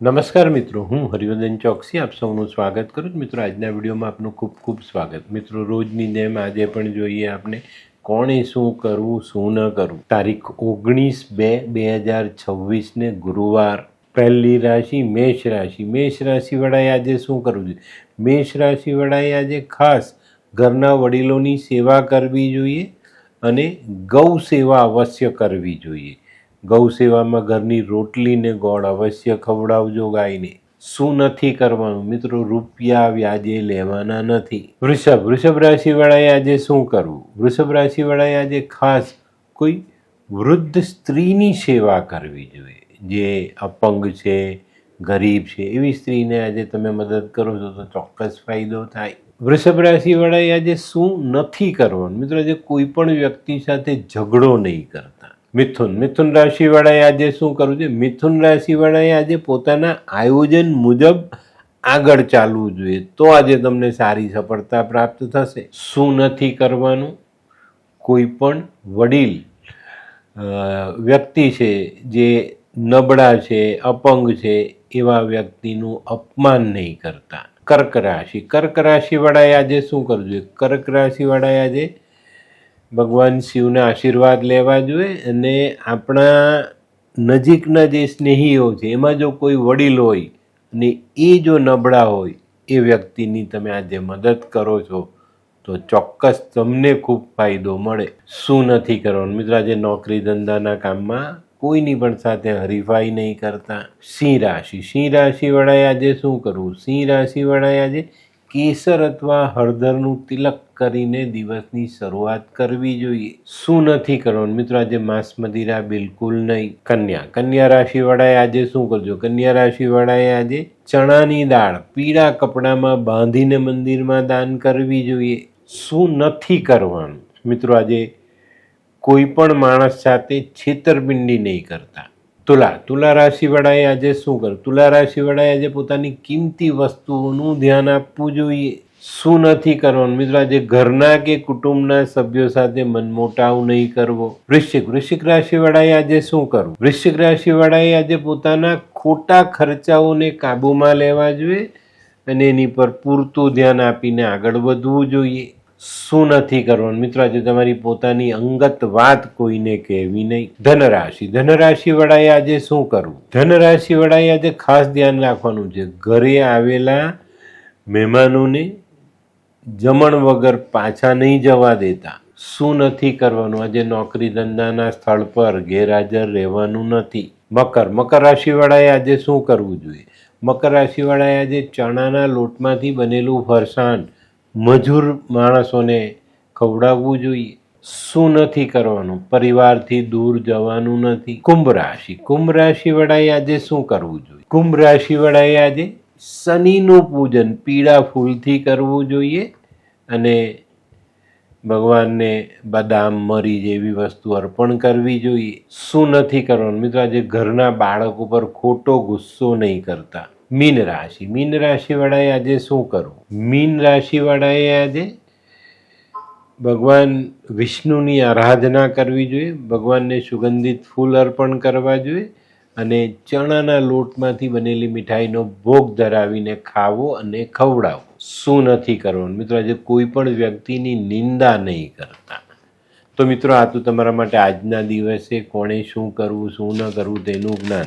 નમસ્કાર મિત્રો, હું હરિવર્ધન ચોકસી, આપ સૌનું સ્વાગત કરું છું. મિત્રો, આજના વિડીયોમાં આપનું ખૂબ ખૂબ સ્વાગત. મિત્રો, રોજની જેમ આજે પણ જોઈએ આપણે કોણે શું કરવું, શું ન કરવું. તારીખ ઓગણીસ બે બે હજાર છવ્વીસને ગુરુવાર. પહેલી રાશિ મેષ રાશિ. મેષ રાશિવાળાએ આજે શું કરવું જોઈએ? મેષ રાશિવાળાએ આજે ખાસ ઘરના વડીલોની સેવા કરવી જોઈએ અને ગૌ સેવા અવશ્ય કરવી જોઈએ. ગૌ સેવામાં ઘરની રોટલીને ગોળ અવશ્ય ખવડાવજો ગાયને. શું નથી કરવાનું? મિત્રો, રૂપિયા વ્યાજે લેવાના નથી. વૃષભ વૃષભ રાશિવાળાએ આજે શું કરવું? વૃષભ રાશિવાળાએ આજે ખાસ કોઈ વૃદ્ધ સ્ત્રીની સેવા કરવી જોઈએ. જે અપંગ છે, ગરીબ છે, એવી સ્ત્રીને આજે તમે મદદ કરો છો તો ચોક્કસ ફાયદો થાય. વૃષભ રાશિવાળાએ આજે શું નથી કરવાનું? મિત્રો, આજે કોઈ પણ વ્યક્તિ સાથે ઝઘડો નહીં કરતા. મિથુન. મિથુન રાશિવાળાએ આજે શું કરવું છે? મિથુન રાશિવાળાએ આજે પોતાના આયોજન મુજબ આગળ ચાલવું જોઈએ. તો આજે તમને સારી સફળતા પ્રાપ્ત થશે. શું નથી કરવાનું? કોઈ પણ વડીલ વ્યક્તિ છે જે નબળા છે, અપંગ છે, એવા વ્યક્તિનું અપમાન નહીં કરતા. કર્ક રાશિ. કર્ક રાશિવાળાએ આજે શું કરવું જોઈએ કર્ક રાશિવાળાએ આજે ભગવાન શિવના આશીર્વાદ લેવા જોઈએ અને આપણા નજીકના જે સ્નેહીઓ છે, એમાં જો કોઈ વડીલ હોય અને એ જો નબળા હોય, એ વ્યક્તિની તમે આજે મદદ કરો છો, તો ચોક્કસ તમને ખૂબ ફાયદો મળે. શું નથી કરવાનું? મિત્રો, આજે નોકરી ધંધાના કામમાં કોઈની પણ સાથે હરીફાઈ નહીં કરતા. સિંહ રાશિ. સિંહ રાશિવાળાએ આજે શું કરવું? સિંહ રાશિવાળાએ આજે કેસર અથવા હળદરનું તિલક કરીને દિવસની શરૂઆત કરવી જોઈએ. શું નથી કરવાનું? મિત્રો, આજે માંસ મદિરા બિલકુલ નહીં. કન્યા. કન્યા રાશિવાળાએ આજે શું કરજો? કન્યા રાશિવાળાએ આજે ચણાની દાળ પીળા કપડામાં બાંધીને મંદિરમાં દાન કરવી જોઈએ. શું નથી કરવાનું? મિત્રો, આજે કોઈ પણ માણસ સાથે છેતરપિંડી નહીં કરતા. તુલા તુલા રાશિવાળાએ આજે શું કરવું તુલા રાશિવાળાએ આજે પોતાની કિંમતી વસ્તુઓનું ધ્યાન આપવું જોઈએ. શું નથી કરવાનું? મિત્રો, આજે ઘરના કે કુટુંબના સભ્યો સાથે મનમોટાવ નહીં કરવો. વૃશ્ચિક વૃશ્ચિક રાશિવાળાએ આજે શું કરવું વૃશ્ચિક રાશિવાળાએ આજે પોતાના ખોટા ખર્ચાઓને કાબૂમાં લેવા જોઈએ અને એની પર પૂરતું ધ્યાન આપીને આગળ વધવું જોઈએ. શું નથી કરવાનું? મિત્રો, આજે તમારી પોતાની અંગત વાત કોઈને કહેવી નહીં. ધનરાશિ. ધનરાશિ વડાએ આજે શું કરવું? ધનરાશિ વડાએ આજે ખાસ ધ્યાન રાખવાનું છે. ઘરે આવેલા મહેમાનોને જમણ વગર પાછા નહીં જવા દેતા. શું નથી કરવાનું? આજે નોકરી ધંધાના સ્થળ પર ગેરહાજર રહેવાનું નથી. મકર. મકર રાશિવાળાએ આજે શું કરવું જોઈએ? મકર રાશિવાળાએ આજે ચણાના લોટમાંથી બનેલું ફરસાણ મજૂર માણસોને ખવડાવવું જોઈએ. શું નથી કરવાનું? પરિવારથી દૂર જવાનું નથી. કુંભ રાશિ. કુંભ રાશિ વડાએ આજે શું કરવું જોઈએ? કુંભ રાશિ વડાએ આજે શનિનું પૂજન, પીળા ફૂલથી કરવું જોઈએ અને ભગવાનને બદામ મરી જેવી વસ્તુ અર્પણ કરવી જોઈએ. શું નથી કરવાનું? મિત્રો, આજે ઘરના બાળક ઉપર ખોટો ગુસ્સો નહીં કરતા. મીન રાશિ. મીન રાશિવાળાએ આજે શું કરવું? મીન રાશિવાળાએ આજે ભગવાન વિષ્ણુની આરાધના કરવી જોઈએ, ભગવાનને સુગંધિત ફૂલ અર્પણ કરવા જોઈએ અને ચણાના લોટમાંથી બનેલી મીઠાઈનો ભોગ ધરાવીને ખાવો અને ખવડાવો શું નથી કરવાનું? મિત્રો, આજે કોઈ પણ વ્યક્તિની નિંદા નહીં કરતા. તો મિત્રો, આ તો તમારા માટે આજના દિવસે કોણે શું કરવું, શું ન કરવું તેનું જ્ઞાન